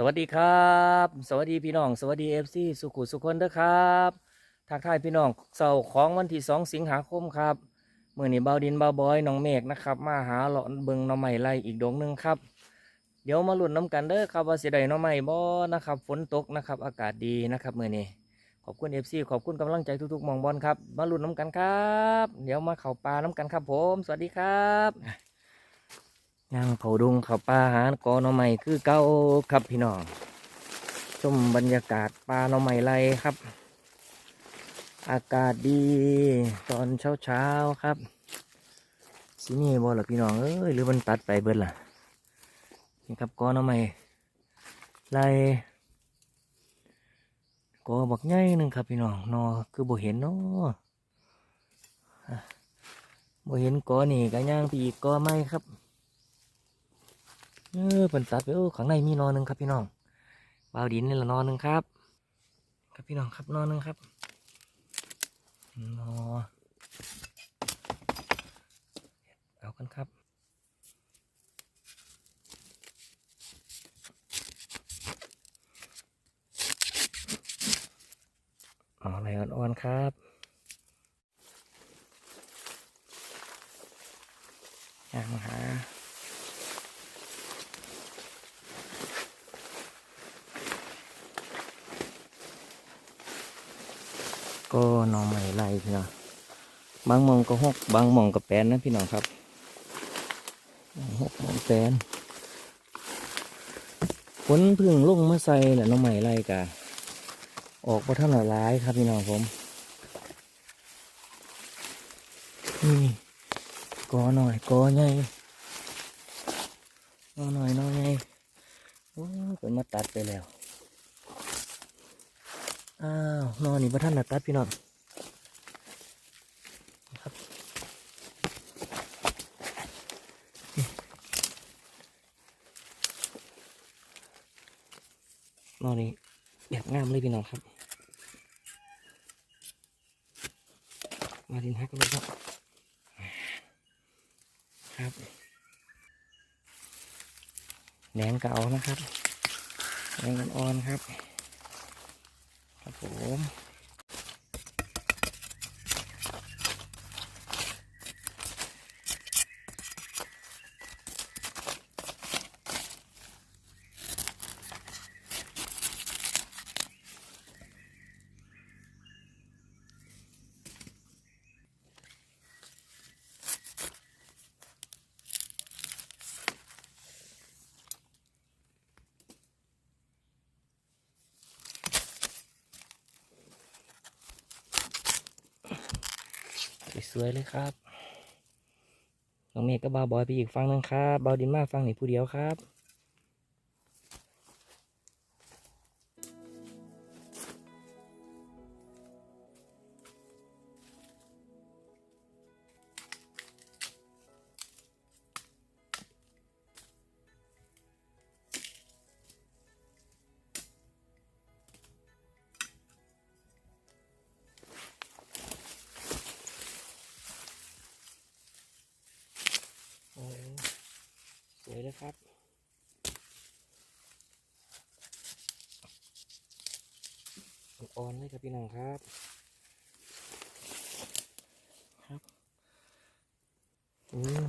สวัสดีครับ สวัสดีพี่น้อง สวัสดีเอฟซีสุขุสุคนเด้อครับทักทายพี่น้องเสาร์ของวันที่2สิงหาคมครับมื่อนี้เบาดินเบาบอยน้องเมฆนะครับ มาหาเลาะเบิงน้องใหม่ไรอีกดงหนึ่งครับ เดี๋ยวมาลุ้นน้ำกันเด้อครับว่าสิได้หน้องใหม่บ่นะครับฝนตกนะครับ อากาศดีนะครับมื่อนี้ขอบคุณเอฟซีขอบคุณกำลังใจทุกๆมองบอลครับ มาลุ้นน้ำกันครับ เดี๋ยวมาเข่าปลาน้ำกันครับผม สวัสดีครับ ย่างเขาดงเขาป่าหารกอหน่อไม้คือเก้าครับพี่น้องชมบรรยากาศป่าหน่อไม้ไรครับ อากาศดีตอนเช้าเช้าครับสินี่บ่ล่ะพี่น้องเอ้ยหรือมันตัดไปเบิดล่ะนี่ครับกอหน่อไม้ไรกอบักใหญ่หนึ่งครับพี่น้องนอคือบ่เห็นเนาะอะบ่เห็นกอนี่ก็ย่างไปอีกกอไม้ครับ เออเป็นตัดไปโอ้ข้างในมีนอนหนึ่งครับพี่น้องบาวดินนี่ละนอนหนึ่งครับ ครับพี่น้องครับนอนหนึ่งครับนอเอากันครับเอาอะไรอ่อนๆครับย่างหา ก็หน่อใหม่ไล่ พี่น้องบางมองก็หกบางมองก็แปนนะพี่น้องครับหกมองแปนฝนพึ่งลงมาใส่แหละน่องใหม่ไล่กะออกมาท่านละร้ายครับพี่น้องผมนี่กอหน่อยกอใหญ่นอหน่อยนอใหญ่โอ้ยเป็นมาตัดไปแล้วอ้าวนอนนี่พระท่านนะตัดพี่น้องครับนอนนี่แบบงามเลยพี่น้องครับ มาดินฮักเลยครับครับแหนงเก่านะครับแหนงอ่อนๆครับ ครับผมส วยเลยครับน้องเมฆก็บาบอยไปอีกฟังนึงครับบาดินมาฟังนี่ผู้เดียวครับ สวยเลยครับ อ่อนๆเลยครับพี่น้องครับ ครับอืม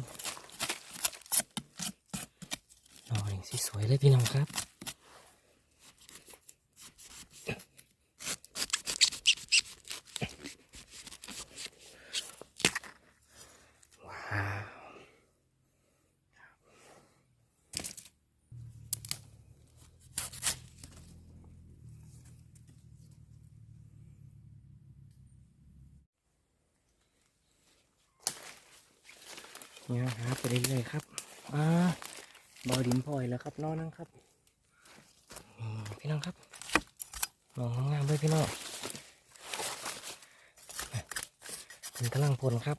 หน่อยสิสวยเลยพี่น้องครับ เนี่ยหาไปเรื่อยๆครับอ่าบอดินพลอยแล้วครับน้องนั่งครับพี่น้องครับมองงามๆเลยพี่น้องเป็นกำลังพลครับ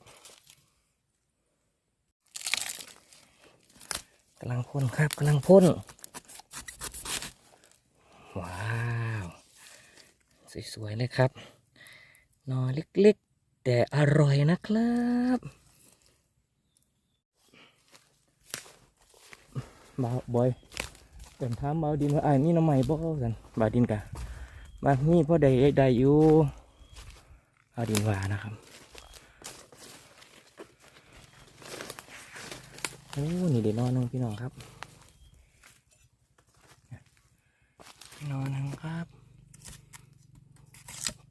กำลังพ่นครับกำลังพ่นว้าวสวยๆเลยครับนอเล็กๆ แต่อร่อยนะครับ บาบอยเดินถามเบาดินว่าไอ้ายมีหน้ำใหม่บ่กันบาดินกะบามีพ่อใดได้อยู่เบาดินว่านะครับโอ้นี่เดี๋ยวนอนนึงพี่น้องครับนอนนึงครับ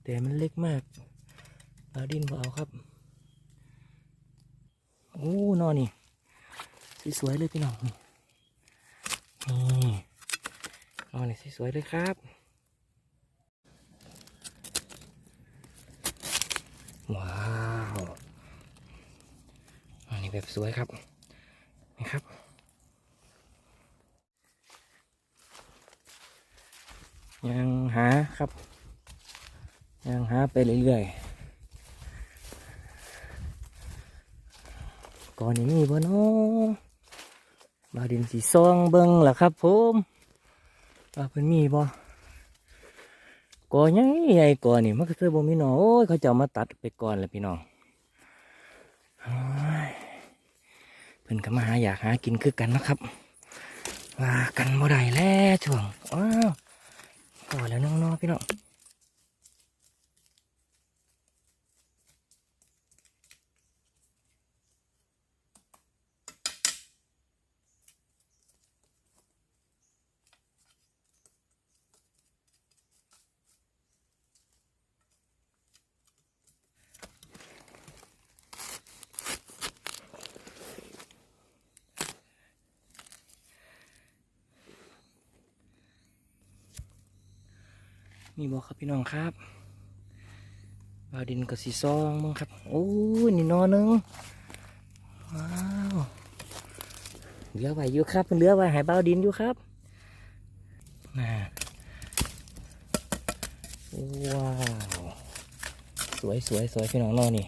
แต่มันเล็กมากบาดินบ่เอาครับ โอ้ นอนนี่ สวยๆเลยพี่น้อง นี่นี่นอนนี่สวยๆเลยครับ ว้าวอันนี้แบบสวยครับ นี่ครับยังหาครับ ยังหาไปเรื่อยๆก่อนนี้มีบ่เนาะ บาดินสีซองเบิ่งล่ะครับผมว่าเพิ่นมีบ่ก่อใหญ่ใหญ่ก่อนนี่มันก็คือบ่มีเนาะโอ้ยเขาจะมาตัดไปก่อนแหละพี่น้องเพิ่นก็มาหาอยากหากินคือกันนะครับว่ากันบ่ได้แล้วช่วงอ้าวก่อแล้วน้องๆพี่น้อง มีบอกครับพี่น้องครับบาดินกับสีซองมั้งครับ โอ้ยนี่นอนหนึงว้าวเหลือไว้อยู่ครับเหลือไว้หายบาดินอยู่ครับน่าว้าวสวยสวยสวยพี่น้องนอนนี่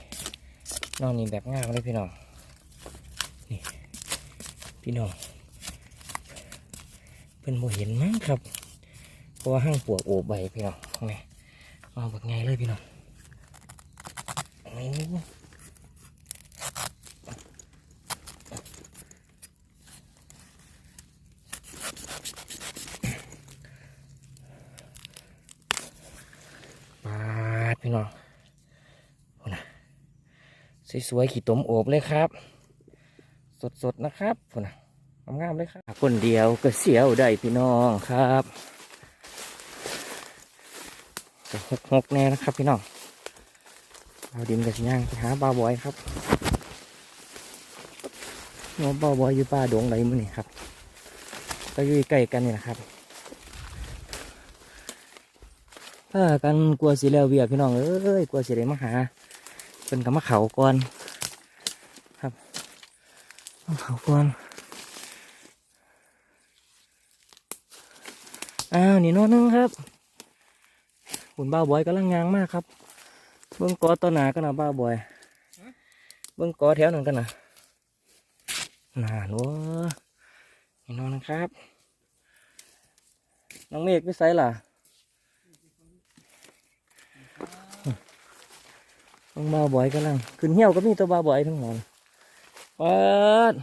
นอนนี่แบบงามเลยพี่น้องนี่พี่น้องเป็นโมเห็นมั้งครับ เพราะว่าห้างปวกโอบใบพี่น้องนี่มาแบบไงเลยพี่น้องนี่ปาดพี่น้องโอ้นะสวยๆขี่ตมโอบเลยครับ สดๆนะครับพุ่นนะงามๆเลยครับคนเดียวก็เสียวได้พี่น้องครับ จะหกหกแน่นะครับพี่น้องเอาดินกับสิย่างไปหาปลาบอยครับน้องปลาบอยอยู่ป่าดงไหนมื้อนี่ครับก็อยู่ใกล้กันนี่นะครับถ้ากันกลัวสิแล้วเวียพี่น้องเอ้ยกลัวสิได้มาหา เป็นกับมาเขาก่อนครับมาเขาก่อนอ้าวนี่โน้นนึงครับ หุ่นบ้าวบอยกำลังยางมากครับ เบิ้งกอต้นหนากันนะบ้าวบอย เบิ้งกอแถวนั้นกันนะนานวะนี่นอนนะครับ น้องเมฆไม่ใส่ล่ะเบิ้งบ้าวบอยกำลังขึ้นเหี่ยวก็มีตัวบ้าวบอยทั้งหมดเปิด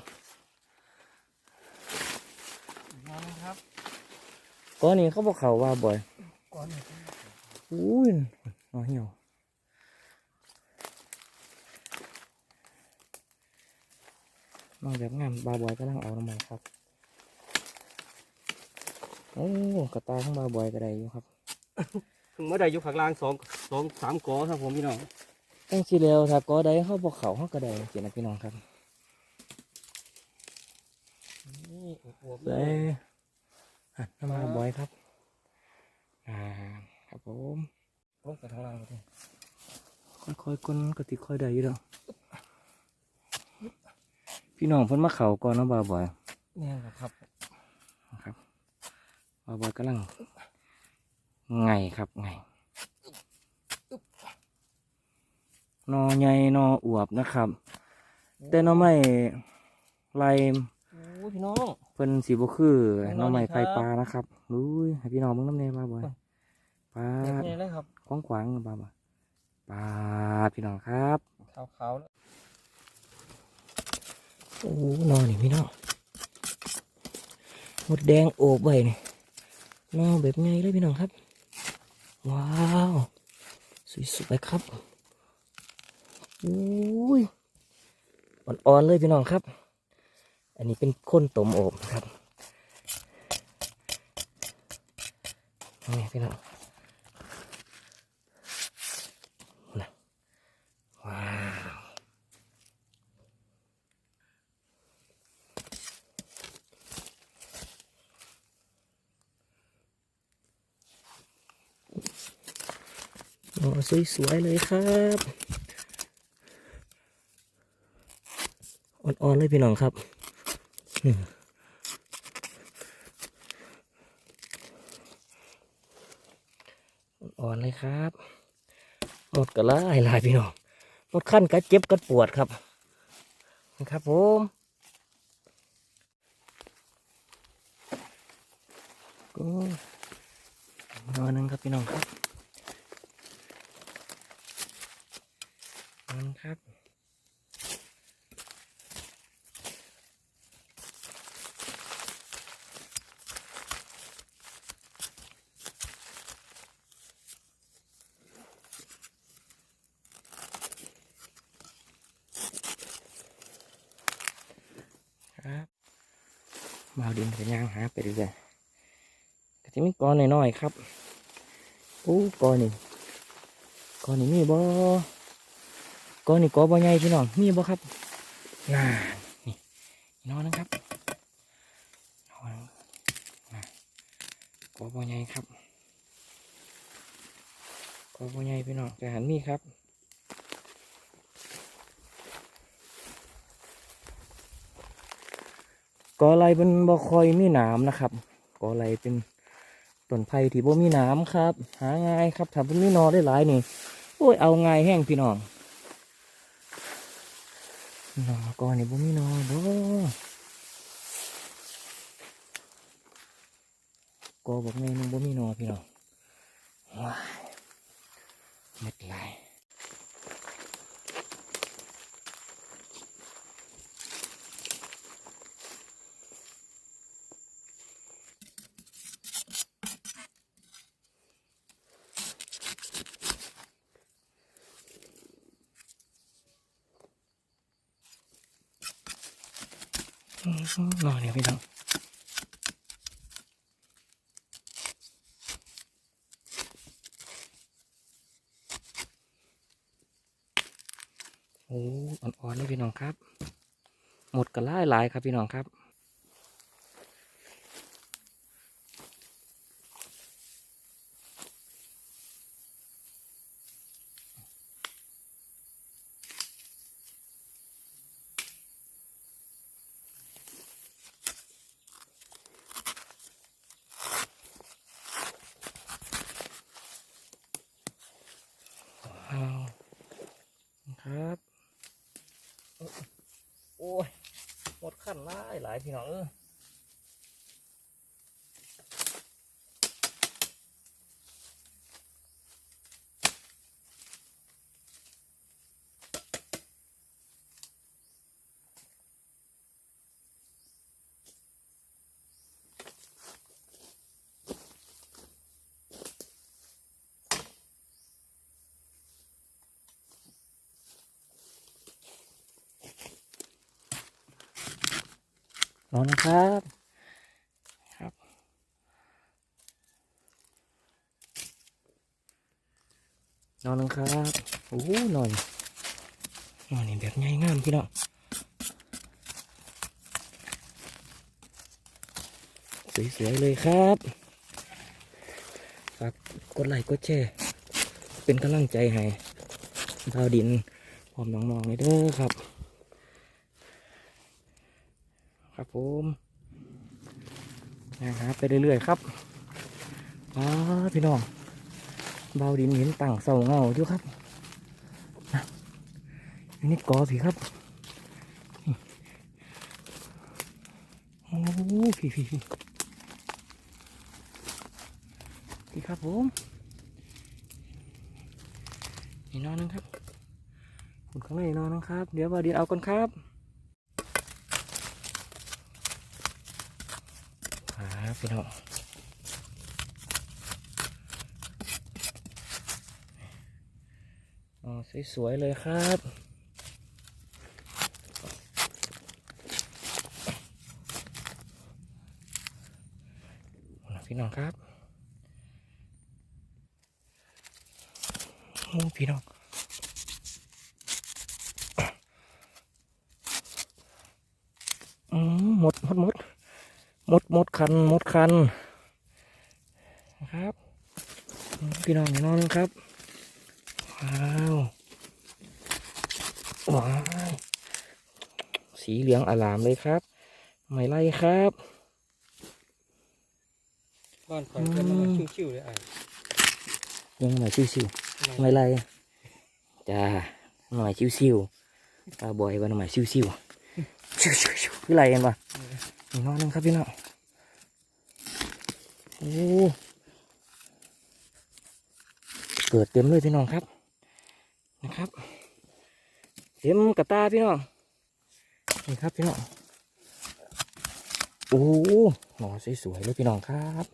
นอนครับก้อนนี้เขาบอกเขาว่าบ่อยก่อนหนึ่ง อุ้ยนอนเหี่ยวนอนแบบงามบาบอยกำลังเอาน้ำมันครับ โอ้กระตาของบาบอยก็ได้อยู่ครับถึงเมื่อใดอยู่ข้างล่างสองสองสามกอครับผมพี่น้องตั้งชีแล้วถ้าก็ได้เขาบอกเขาเขาก็ได้เกียนะพี่น้องครับนี่อวบๆเลเอ้ยยหันน้ำมาบอยครับอ่า ครับผมโอ้กระทางล่างเลยค่อยๆก้นกระติกค่อยได้อยู่แล้วพี่น้องเพิ่นมาเขาก่อนเนาะบาบอยเนี่ยครับนะครับบาบอยกำลังไงครับไงนอใหญ่นออวบนะครับ แต่หนอไม่ลายโอ้พี่น้องเพิ่นสีบคือหน้นอองไม่นี่ครับไข่ปลานะครับรู้ยให้พี่น้องมึงน้ำเนยบาบอย ปลาเด็กเนี่ยเลยครับขวางขวางๆบาบอยปลาพี่น้องครับขาวๆแล้วโอ้นอนนี่พี่น้องหมดแดงโอบไว้นี่นอแบบไงเลยพี่น้องครับ ว้าวสวยๆครับอุ้ยอ่อนๆเลยพี่น้องครับ อันนี้เป็นข้นตมโอบนะครับนี่พี่น้อง โอ้สวยๆเลยครับอ่อนๆเลยพี่น้องครับอ่อนเลยครับหมดก็ละลายพี่น้องหมดขั้นกัดเจ็บกัดปวดครับนะครับผมก็นอนนึงครับพี่น้องครับนอน ครับ ครับมาดินไปย่างหาไปเรื่อยๆก็จะมีกอนน้อยๆครับอู้กอนนี่กอนนี่มีบ่ กอนนี่กอบ่ใหญ่พี่น้องมีบ่ครับน่านี่นอนนะครับนอนน่ากอบ่ใหญ่ครับกอบ่ใหญ่พี่น้องแต่หันมีครับกอไลเป็นบ่คอยมีหนามนะครับกอไลเป็นต้นไผ่ที่บ่มีหนามครับ หาง่ายครับถ้าเป็นมีนอได้หลายนี่โอ้ยเอาง่ายแห้งพี่น้อง นอก่อนนี่บ่มีนอบ่กอบอกไงนึงบ่มีนอพี่น้องว้ายเม็ดลาย อืมนอนเนี่ยพี่น้อง โอ้อ่อนๆเลยพี่น้องครับ หมดกันหลายหลายครับพี่น้องครับครับ โอ้ยหมดขั้นหลายหลายพี่น้องเออ รอนะครับครับ นอนนะครับโอ้โหนอนนอนนี่แบบง่ายงามพี่น้องสวยๆเลยครับฝากกดไลค์กดแชร์เป็นกำลังใจให้ดาวดินพร้อมน้องๆเลยเด้อครับ ครับ ผมนะฮะไปเรื่อยๆครับอ๋อพี่น้อง เบาดินเห็นตั้งเสาเงาอยู่ครับนะอันนี้กอพี่ครับโอ้พี่พี่พี่พี่ครับผมนี่นอนนึงครับคุณข้างในนอนนะครับ เดี๋ยวเบาดินเอาก่อนครับ อ่า พี่น้องอ๋อสวยๆเลยครับพี่น้องครับโอ้พี่น้องอืมหมดหมดหมด มดหมดคันหมดคันนะครับอืมพี่น้องนอนครับ ว้าวว้าวสีเหลืองอลามเลยครับไม่ไล่ครับบ้านข่อยเกินมาชิวๆเลยอะยังหน่อยชิวๆไม่ไล่จ้าหน่อยชิวๆตาบอยวันหน่อยชิวๆชิวๆๆคือไรกันวะ อีกน้อยนึงครับพี่น้องโอ้เกิดเต็มเลยพี่น้องครับนะครับ เต็มกระตาพี่น้องนี่ครับพี่น้องโอ้หน่อสวยๆเลยพี่น้องครับ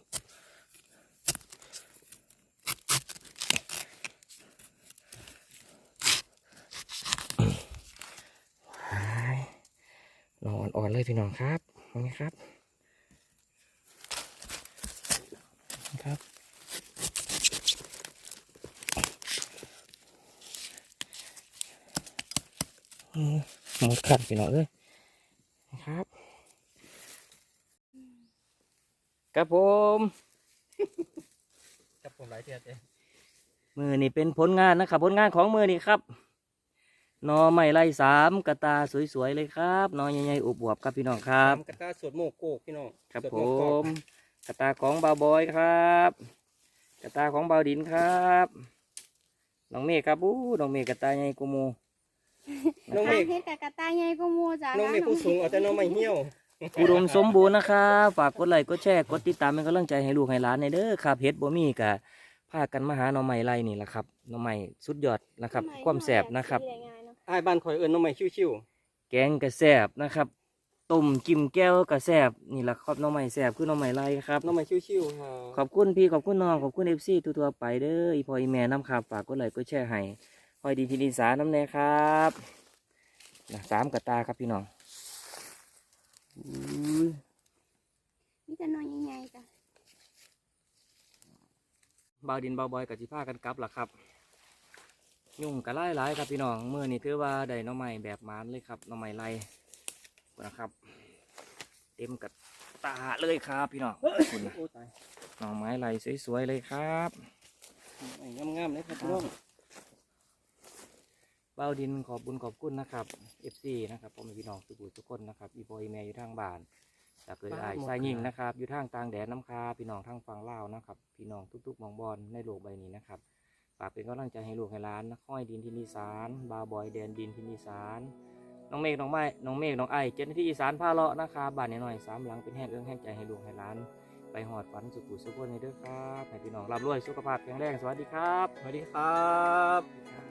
นอนอ่อนๆเลยพี่น้องครับ นี่ครับนี่ครับอืมหมดขันพี่น้องเลยนะครับ ครับผมกับผมหลายเทียเต้มือนี่เป็นผลงานนะครับ ผลงานของมือนี่ครับห นอไม้ไล่สามกระตาสวยๆเลยครับหนอใหญ่ๆอวบๆครับพี่น้องครับกระตาสวดโมกโกกพี่น้องครับสวดผโกกมกระตาของบาวบอยครับ กระตาของบาวดินครับน้องเมฆครับอู้น้องเมฆกระตาใหญ่กูมูน้องเมทางฆเฮ็ดกับกระต่ายใหญ่ก็มูจ้าน้องเมฆผู้สูงเอาแต่น้องไม่เหี่ยวอุดมสมบูรณ์นะครับฝากกดไลค์กดแชร์กดติดตามเป็นกำลังใจให้ลูกให้หลานในเด้อครับเฮ็ดบ่มีกะพากันมาหาหน่อไม้ไล่นี่แหละครับหน่อไม้สุดยอดนะครับ ความแสบนะครับ อ้ายบ้านข่อยเอิ้นน้องไม่ชิวแกงกระแสบนะครับต้มจิ้มแก้วกระแสบนี่แหละครับหน้องใหม่แสบคือหน้องใหม่ไรครับ ๆน้องไม่ชิวๆครับขอบคุณพี่ขอบคุณน้องขอบคุณเอฟซีทั่วๆไปเด้ออีพออีแม่น้ำครับฝากกดไลค์กดแชร์ให้คอยดีทีดีสาน้ำแน่ครับนะสามกระตาครับพี่น้องอุ้ยนี่จะนอนใหญ่ๆจ้ะ เบาวดินเบาวบอยกับจิพากันกลับล่ะครับ ยุ่งกระไล่หลายๆครับพี่น้องเมื่อนี้ถือว่าได้หน้องใหม่แบบหมานเลยครับหน้องใหม่ไรนะครับ เต็มกระตาเลยครับพี่น้องคุณนะโอ้ตายหน่อไม้ไหลสวยๆเลยครับไอ้งามๆเลยครับพี่น้องเบ้าดินขอบบุญขอบคุณนะครับ FC นะครับพ่อแม่พี่น้องทุกผู้ทุกคนนะครับอีโบอีแม่อยู่ทางบ้านจากเกิดอายสายยิงนะครับ อยู่ทางต่างแดนน้ำคาพี่น้องทางฝั่งลาวนะครับ พี่น้องทุกๆหมองบอลในโลกใบนี้นะครับ ฝากเป็นกำลังใจให้ลูกให้หล้านนะค่อยดินที่นิสานบาบอยแดนดินที่นิสานน้องเมฆน้องไม้น้องเมฆน้องไอเจ้าหน้าที่อีสานพาเลาะนะครับบ้านน้อยสามหลังเป็นแห้งเอื้องแห้งใจให้ลูกให้หล้าน ไปหอดฝันสุขุสุขวนในเด้อครับให้พี่น้องรับรวยสุขภาพแข็งแรงสวัสดีครับสวัสดีครับ